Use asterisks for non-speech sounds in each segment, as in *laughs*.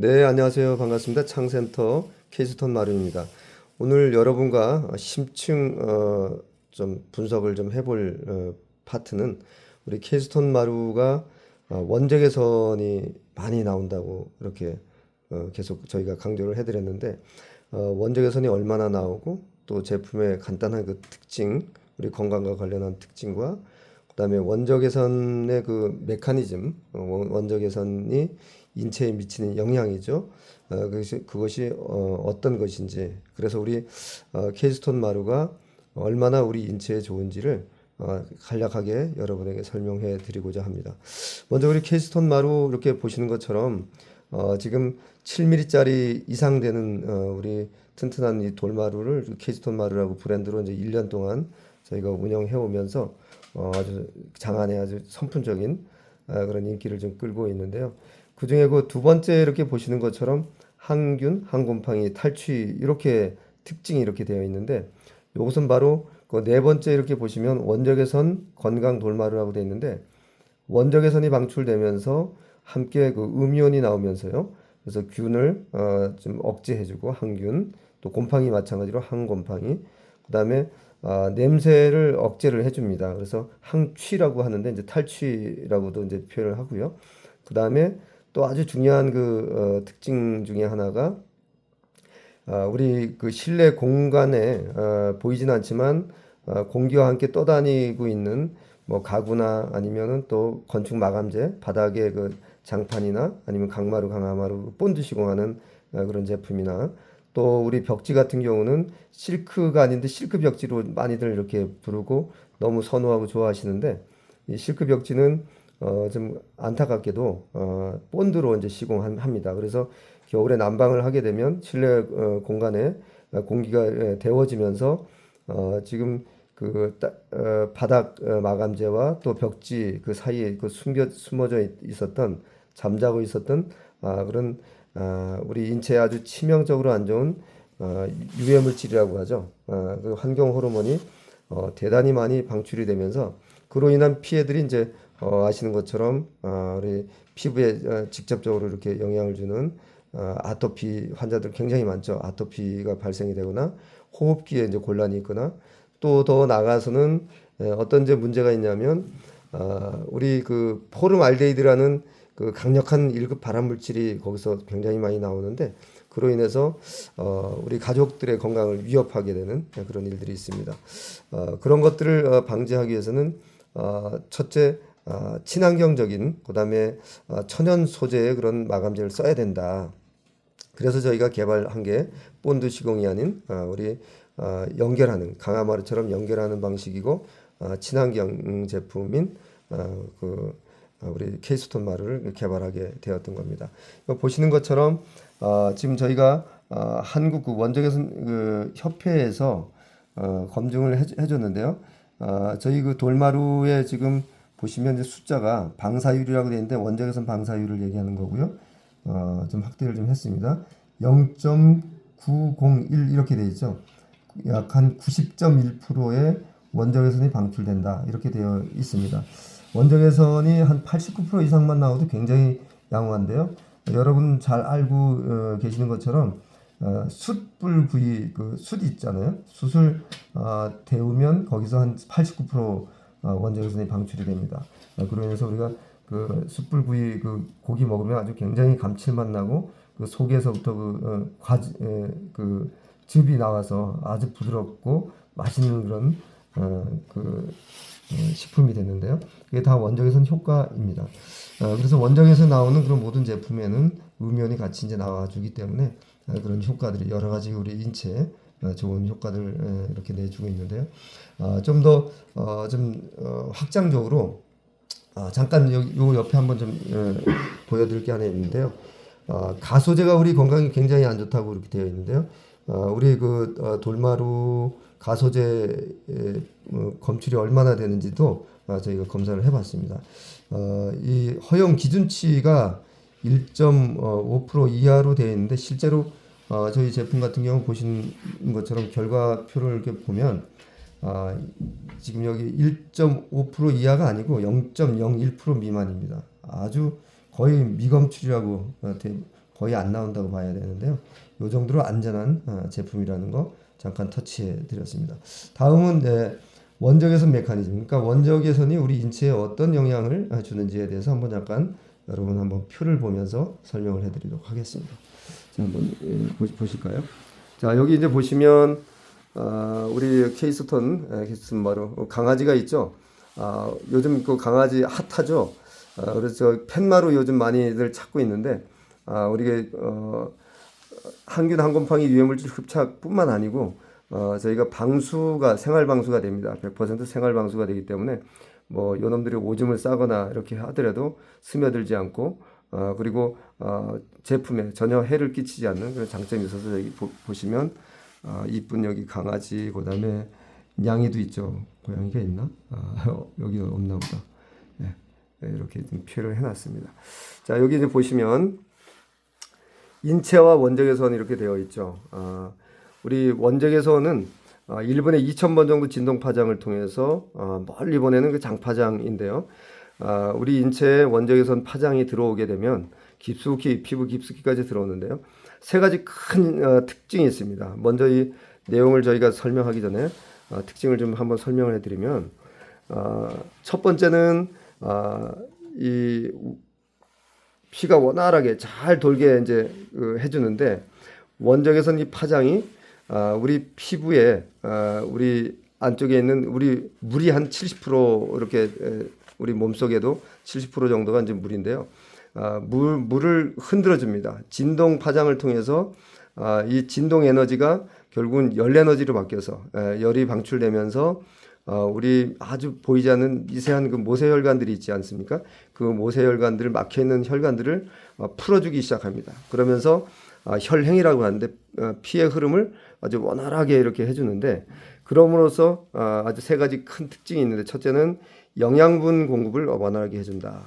네, 안녕하세요. 반갑습니다. 창센터 케이스톤 마루입니다. 오늘 여러분과 심층 어, 좀 분석을 좀 해볼 어, 파트는 우리 케이스톤 마루가 어, 원적 개선이 많이 나온다고 이렇게 어, 계속 저희가 강조를 해드렸는데 어, 원적 개선이 얼마나 나오고 또 제품의 간단한 그 특징, 우리 건강과 관련한 특징과 그다음에 원적 개선의 그 메커니즘, 어, 원- 원적 개선이 인체에 미치는 영향이죠. 어, 그것이, 그것이 어, 어떤 것인지. 그래서 우리 어, 케이스톤 마루가 얼마나 우리 인체에 좋은지를 어, 간략하게 여러분에게 설명해 드리고자 합니다. 먼저 우리 케이스톤 마루 이렇게 보시는 것처럼 어, 지금 7mm짜리 이상 되는 어, 우리 튼튼한 이 돌마루를 케이스톤 마루라고 브랜드로 이제 1년 동안 저희가 운영해 오면서 어, 아주 장안에 아주 선풍적인 아, 그런 인기를 좀 끌고 있는데요. 그 중에 그 두 번째 이렇게 보시는 것처럼 항균, 항곰팡이, 탈취 이렇게 특징이 이렇게 되어 있는데 이것은 바로 그 네 번째 이렇게 보시면 원적외선 건강 돌마루라고 되어 있는데 원적외선이 방출되면서 함께 그 음이온이 나오면서요. 그래서 균을 어, 좀 억제해주고 항균, 또 곰팡이 마찬가지로 항곰팡이, 그다음에 아, 냄새를 억제를 해줍니다. 그래서 항취라고 하는데 이제 탈취라고도 이제 표현을 하고요. 그 다음에 또 아주 중요한 그 어, 특징 중에 하나가 아, 우리 그 실내 공간에 어, 보이진 않지만 어, 공기와 함께 떠다니고 있는 뭐 가구나 아니면은 또 건축 마감재 바닥에 그 장판이나 아니면 강마루 강화마루 본드 시공하는 어, 그런 제품이나 또 우리 벽지 같은 경우는 실크가 아닌데 실크 벽지로 많이들 이렇게 부르고 너무 선호하고 좋아하시는데 이 실크 벽지는 어, 좀 안타깝게도 어, 본드로 이제 시공합니다. 그래서 겨울에 난방을 하게 되면 실내 어, 공간에 어, 공기가 예, 데워지면서 어, 지금 그 따- 어, 바닥 어, 마감재와 또 벽지 그 사이에 그 숨겨 숨어져 있- 있었던 잠자고 있었던 아, 그런 아, 우리 인체에 아주 치명적으로 안 좋은 어, 유해 물질이라고 하죠. 어, 그 환경 호르몬이 어, 대단히 많이 방출이 되면서 그로 인한 피해들이 이제 어, 아시는 것처럼 어, 우리 피부에 어, 직접적으로 이렇게 영향을 주는 어, 아토피 환자들 굉장히 많죠. 아토피가 발생이 되거나 호흡기에 이제 곤란이 있거나 또 더 나가서는 에, 어떤 이제 문제가 있냐면 어, 우리 그 포름알데히드라는 그 강력한 1급 발암 물질이 거기서 굉장히 많이 나오는데 그로 인해서 어, 우리 가족들의 건강을 위협하게 되는 그런 일들이 있습니다. 어, 그런 것들을 어, 방지하기 위해서는 어, 첫째 어, 친환경적인 그다음에 어, 천연 소재의 그런 마감재를 써야 된다. 그래서 저희가 개발한 게 본드 시공이 아닌 어, 우리 어, 연결하는 강화마루처럼 연결하는 방식이고 어, 친환경 제품인 어, 그 어, 우리 케이스톤 마루를 개발하게 되었던 겁니다. 보시는 것처럼 어, 지금 저희가 어, 한국 그 원적외선 그 협회에서 어, 검증을 해, 해줬는데요. 어, 저희 그 돌마루에 지금 보시면 이제 숫자가 방사율이라고 되어 있는데 원적외선 방사율을 얘기하는 거고요. 어, 좀 확대를 좀 했습니다. 0.901 이렇게 되어 있죠. 약 한 90.1%의 원적외선이 방출된다 이렇게 되어 있습니다. 원적외선이 한 89% 이상만 나와도 굉장히 양호한데요. 여러분 잘 알고 어, 계시는 것처럼 어, 숯불 부위 그숯 있잖아요. 숯을 어, 데우면 거기서 한 89% 어, 원적외선이 방출이 됩니다. 어, 인해서 우리가 그 숯불 부위 그 고기 먹으면 아주 굉장히 감칠맛 나고 그 속에서부터 그 어, 에, 그 즙이 나와서 아주 부드럽고 맛있는 그런 어, 그 어, 식품이 되는데요. 이게 다 원적외선 효과입니다. 어, 그래서 원적에서 나오는 그런 모든 제품에는 음이온이 같이 이제 나와주기 때문에 어, 그런 효과들이 여러 가지 우리 인체에 어, 좋은 효과들을 에, 이렇게 내주고 있는데요. 어, 좀더 어, 좀 어, 확장적으로 아, 잠깐 요 옆에 한번 좀 어, 보여드릴 게 하나 있는데요. 어, 가소제가 우리 건강에 굉장히 안 좋다고 이렇게 되어 있는데요. 어, 우리 그 어, 돌마루 가소제 어, 검출이 얼마나 되는지도 어, 저희가 검사를 해봤습니다. 어, 이 허용 기준치가 1.5% 이하로 되어 있는데 실제로 어, 저희 제품 같은 경우 보시는 것처럼 결과표를 이렇게 보면 아, 지금 여기 1.5% 이하가 아니고 0.01% 미만입니다. 아주 거의 미검출이라고 거의 안 나온다고 봐야 되는데요. 이 정도로 안전한 어, 제품이라는 거 잠깐 터치해 드렸습니다. 다음은 네, 원적외선 메커니즘. 그러니까 원적외선이 우리 인체에 어떤 영향을 어, 주는지에 대해서 한번 잠깐 여러분 한번 표를 보면서 설명을 해드리도록 하겠습니다. 자, 한번 예, 보- 보실까요? 자, 여기 이제 보시면 아, 우리 케이스톤 에, 케이스톤 바로 강아지가 있죠. 아, 요즘 그 강아지 핫하죠. 아, 그래서 팻마루 요즘 많이들 찾고 있는데 아, 우리가 어, 항균 항곰팡이 유해물질 흡착뿐만 아니고 어, 저희가 방수가 생활 방수가 됩니다. 100% 생활 방수가 되기 때문에 뭐 요놈들이 오줌을 싸거나 이렇게 하더라도 스며들지 않고 어, 그리고 어, 제품에 전혀 해를 끼치지 않는 그런 장점이 있어서 여기 보, 보시면 아, 이쁜 여기 강아지 그다음에 양이도 있죠. 고양이가 있나? 아, *laughs* 여기 없나 보다. 예, 예, 이렇게 좀 표를 해놨습니다. 자 여기 이제 보시면 인체와 원적외선 이렇게 되어 있죠. 아, 우리 원적외선은 아, 1분에 2,000번 정도 진동 파장을 통해서 아, 멀리 보내는 그 장파장인데요. 아, 우리 인체에 원적외선 파장이 들어오게 되면 깊숙이 피부 깊숙이까지 들어오는데요. 세 가지 큰 어, 특징이 있습니다. 먼저 이 내용을 저희가 설명하기 전에 어, 특징을 좀 한번 설명을 해드리면 어, 첫 번째는 어, 이 피가 원활하게 잘 돌게 이제 그 해주는데 원적외선 이 파장이 아, 우리 피부에 아, 우리 안쪽에 있는 우리 물이 한 70% 이렇게 에, 우리 몸 속에도 70% 정도가 이제 물인데요. 아, 물 물을 흔들어 줍니다. 진동 파장을 통해서 아, 이 진동 에너지가 결국은 열 에너지로 바뀌어서 에, 열이 방출되면서 어, 우리 아주 보이지 않는 미세한 그 모세혈관들이 있지 않습니까? 그 모세혈관들 막혀 있는 혈관들을 어, 풀어주기 시작합니다. 그러면서 아, 혈행이라고 하는데 어, 피의 흐름을 아주 원활하게 이렇게 해주는데 그럼으로써 아, 아주 세 가지 큰 특징이 있는데 첫째는 영양분 공급을 원활하게 해준다.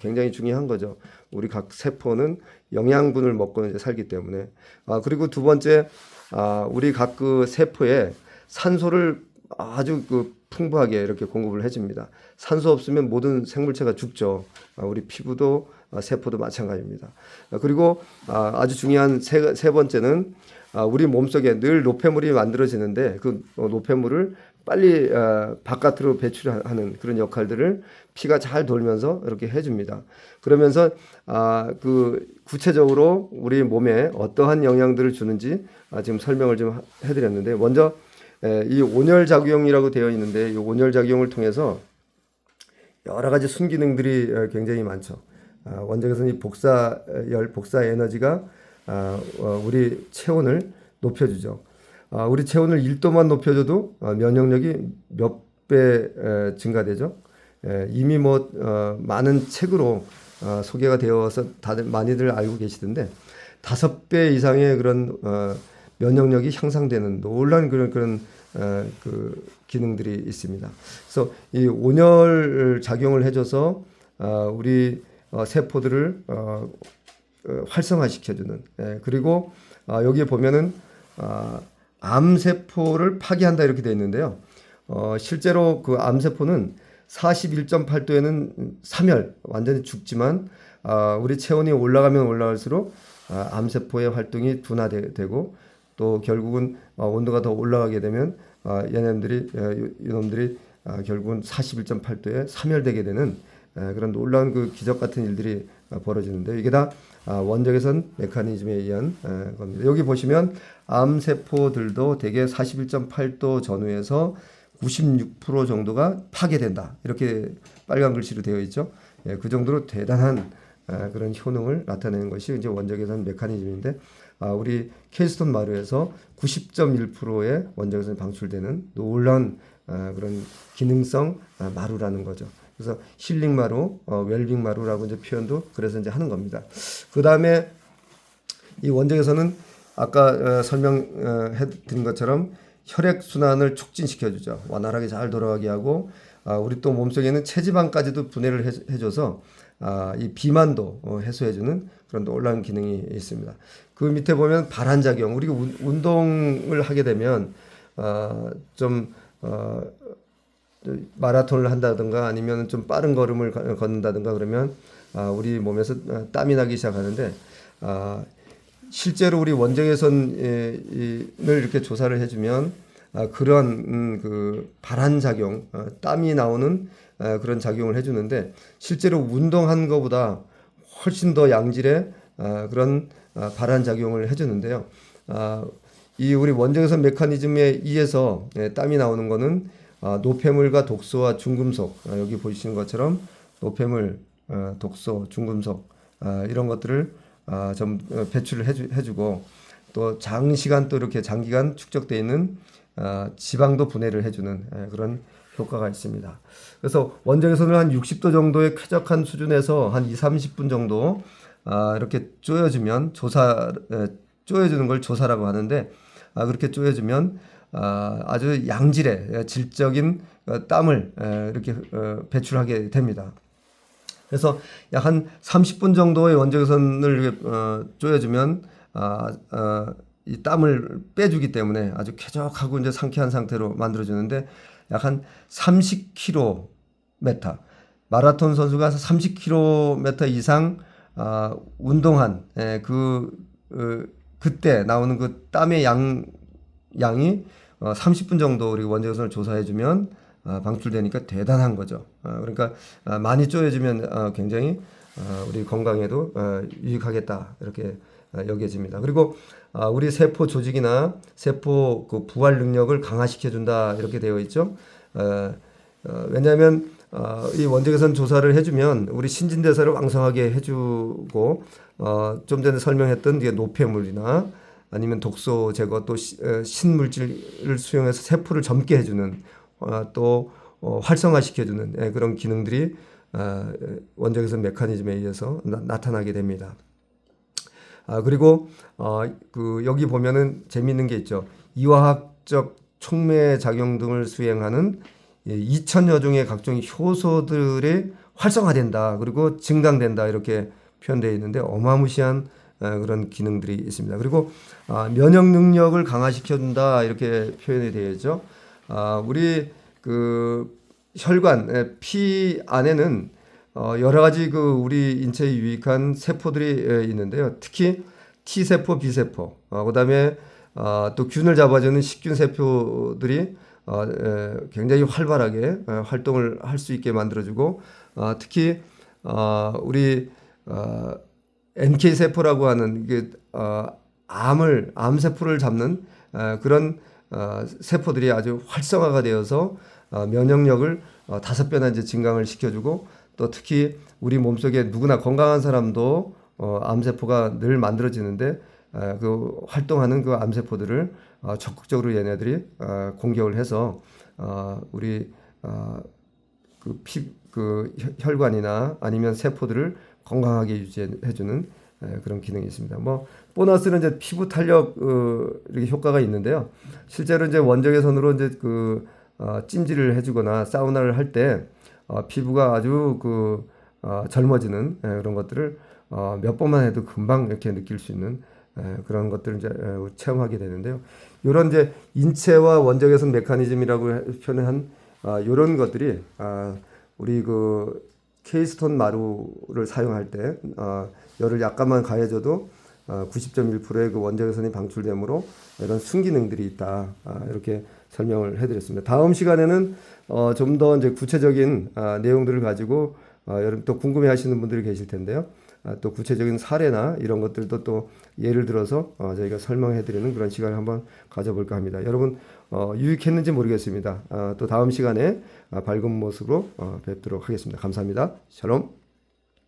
굉장히 중요한 거죠. 우리 각 세포는 영양분을 먹고 이제 살기 때문에. 아, 그리고 두 번째, 아, 우리 각 그 세포에 산소를 아주 그 풍부하게 이렇게 공급을 해줍니다. 산소 없으면 모든 생물체가 죽죠. 아, 우리 피부도 아, 세포도 마찬가지입니다. 아, 그리고 아, 아주 중요한 세, 세 번째는 아, 우리 몸속에 늘 노폐물이 만들어지는데 그 어, 노폐물을 빨리 아, 바깥으로 배출하는 그런 역할들을 피가 잘 돌면서 이렇게 해줍니다. 그러면서 아, 그 구체적으로 우리 몸에 어떠한 영향들을 주는지 아, 지금 설명을 좀 하- 해드렸는데 먼저 에, 이 온열 작용이라고 되어 있는데 이 온열 작용을 통해서 여러 가지 순기능들이 어, 굉장히 많죠. 아, 원적에서는 이 복사 어, 열 복사 에너지가 아, 어, 우리 체온을 높여주죠. 아, 우리 체온을 1도만 높여줘도 어, 면역력이 몇 배 증가되죠. 에, 이미 뭐 어, 많은 책으로 어, 소개가 되어서 다들 많이들 알고 계시던데 다섯 배 이상의 그런 어, 면역력이 향상되는 놀란 그런 그런 어, 그 기능들이 있습니다. 그래서 이 온열 작용을 해줘서 어, 우리 어, 세포들을 어, 어, 활성화시켜주는 예, 그리고 아, 여기에 보면은 아, 암세포를 파괴한다 이렇게 되어 있는데요. 어, 실제로 그 암세포는 41.8도에는 사멸 완전히 죽지만 아, 우리 체온이 올라가면 올라갈수록 아, 암세포의 활동이 둔화되고 또 결국은 어, 온도가 더 올라가게 되면 아, 얘네들이 이놈들이 아, 결국은 41.8도에 사멸되게 되는 에, 그런 놀라운 그 기적 같은 일들이 아, 벌어지는데 이게 다 아, 원적외선 메커니즘에 의한 에, 겁니다. 여기 보시면 암 세포들도 대개 41.8도 전후에서 96% 정도가 파괴된다. 이렇게 빨간 글씨로 되어 있죠. 예, 그 정도로 대단한 아, 그런 효능을 나타내는 것이 이제 원적외선 메커니즘인데 아, 우리 케이스톤 마루에서 90.1%의 원적외선이 방출되는 놀라운 아, 그런 기능성 아, 마루라는 거죠. 그래서 힐링 마루, 어, 웰빙 마루라고 이제 표현도 그래서 이제 하는 겁니다. 그 다음에 이 원적에서는 아까 어, 설명해 드린 것처럼 혈액 순환을 촉진시켜 주죠. 원활하게 잘 돌아가게 하고 아, 우리 또 몸속에 있는 체지방까지도 분해를 해, 해줘서 아, 이 비만도 어, 해소해 주는 그런 놀라운 기능이 있습니다. 그 밑에 보면 발환작용. 우리가 운- 운동을 하게 되면 아, 좀 어, 마라톤을 한다든가 아니면 좀 빠른 걸음을 가- 걷는다든가 그러면 아, 우리 몸에서 아, 땀이 나기 시작하는데 아, 실제로 우리 원적외선을 이렇게 조사를 해주면 아, 그러한 음, 그 발한 작용, 아, 땀이 나오는 아, 그런 작용을 해주는데 실제로 운동한 것보다 훨씬 더 양질의 아, 그런 아, 발한 작용을 해주는데요. 아, 이 우리 원적외선 메커니즘에 의해서 예, 땀이 나오는 아, 노폐물과 독소와 중금속 아, 여기 보시는 것처럼 노폐물, 아, 독소, 중금속 아, 이런 것들을 아, 좀 어, 배출을 해주, 해주 고 또 장시간 또 이렇게 장기간 축적되어 있는 아, 지방도 분해를 해주는 예, 그런 효과가 있습니다. 그래서 원적외선을 한 60도 정도의 쾌적한 수준에서 한 2, 30분 정도 아, 이렇게 쪼여주면 조사 에, 쪼여주는 걸 조사라고 하는데 아, 그렇게 쪼여주면 아, 아주 양질의 예, 질적인 어, 땀을 에, 이렇게 어, 배출하게 됩니다. 그래서 약 한 30분 정도의 원적외선을 어, 쪼여주면 아, 어, 이 땀을 빼주기 때문에 아주 쾌적하고 이제 상쾌한 상태로 만들어주는데 약 한 30km 마라톤 선수가 30km 이상 아, 운동한 예, 그 어, 그때 나오는 그 땀의 양 양이 어, 30분 정도 우리 원적외선을 조사해주면 아, 방출되니까 대단한 거죠. 아, 그러니까 아, 많이 쪼여주면 아, 굉장히 아, 우리 건강에도 아, 유익하겠다 이렇게 아, 여겨집니다. 그리고 아, 우리 세포 조직이나 세포 그 부활 능력을 강화시켜 준다 이렇게 되어 있죠. 어, 어, 왜냐하면 어, 이 원적외선 조사를 해주면 우리 신진대사를 왕성하게 해주고 어, 좀 전에 설명했던 이게 노폐물이나 아니면 독소 제거 또 시- 어, 신물질을 수용해서 세포를 젊게 해주는 어, 또 어, 활성화시켜주는 예, 그런 기능들이 어, 원적외선 메커니즘에 의해서 나, 타나게 됩니다. 아, 그리고 어, 그 여기 보면은 재미있는 게 있죠. 이화학적 촉매 작용 등을 수행하는 2천여 종의 각종 효소들이 활성화된다. 그리고 증강된다. 이렇게 표현되어 있는데 어마무시한 어, 그런 기능들이 있습니다. 그리고 아, 면역 능력을 강화시켜준다. 이렇게 표현이 되어 있죠. 아, 우리 그 혈관, 에, 피 안에는 어, 여러 가지 그 우리 인체에 유익한 세포들이 에, 있는데요. 특히 T 세포, B 세포, 어, 그다음에 어, 또 균을 잡아주는 식균 세포들이 어, 에, 굉장히 활발하게 에, 활동을 할 수 있게 만들어주고 어, 특히 어, 우리 어, NK 세포라고 하는 이게 어, 암을 암 세포를 잡는 어, 그런 어, 세포들이 아주 활성화가 되어서 어, 면역력을 어, 다섯 배나 이제 증강을 시켜주고 또 특히 우리 몸속에 누구나 건강한 사람도 어, 암세포가 늘 만들어지는데 어, 그 활동하는 그 암세포들을 어, 적극적으로 얘네들이 어, 공격을 해서 어, 우리 어, 그 피, 그 혈- 혈관이나 아니면 세포들을 건강하게 유지해주는 에, 그런 기능이 있습니다. 뭐 보너스는 이제 피부 탄력 어, 이렇게 효과가 있는데요. 실제로 이제 원적외선으로 이제 그 어, 찜질을 해주거나 사우나를 할때 어, 피부가 아주 그 어, 젊어지는 에, 그런 것들을 어, 몇 번만 해도 금방 이렇게 느낄 수 있는 에, 그런 것들을 이제 에, 체험하게 되는데요. 이런 이제 인체와 원적외선 메커니즘이라고 해- 표현한 아, 이런 것들이 아, 우리 그 케이스톤 마루를 사용할 때 어, 열을 약간만 가해줘도 어, 90.1%의 그 원적외선이 방출되므로 이런 순기능들이 있다 아, 이렇게 설명을 해드렸습니다. 다음 시간에는 어, 좀더 이제 구체적인 아, 내용들을 가지고 어, 여러분 또 궁금해하시는 분들이 계실 텐데요. 아, 또 구체적인 사례나 이런 것들도 또 예를 들어서 어, 저희가 설명해드리는 그런 시간을 한번 가져볼까 합니다. 여러분 어, 유익했는지 모르겠습니다. 아, 또 다음 시간에 아, 밝은 모습으로 어, 뵙도록 하겠습니다. 감사합니다. 샬롬.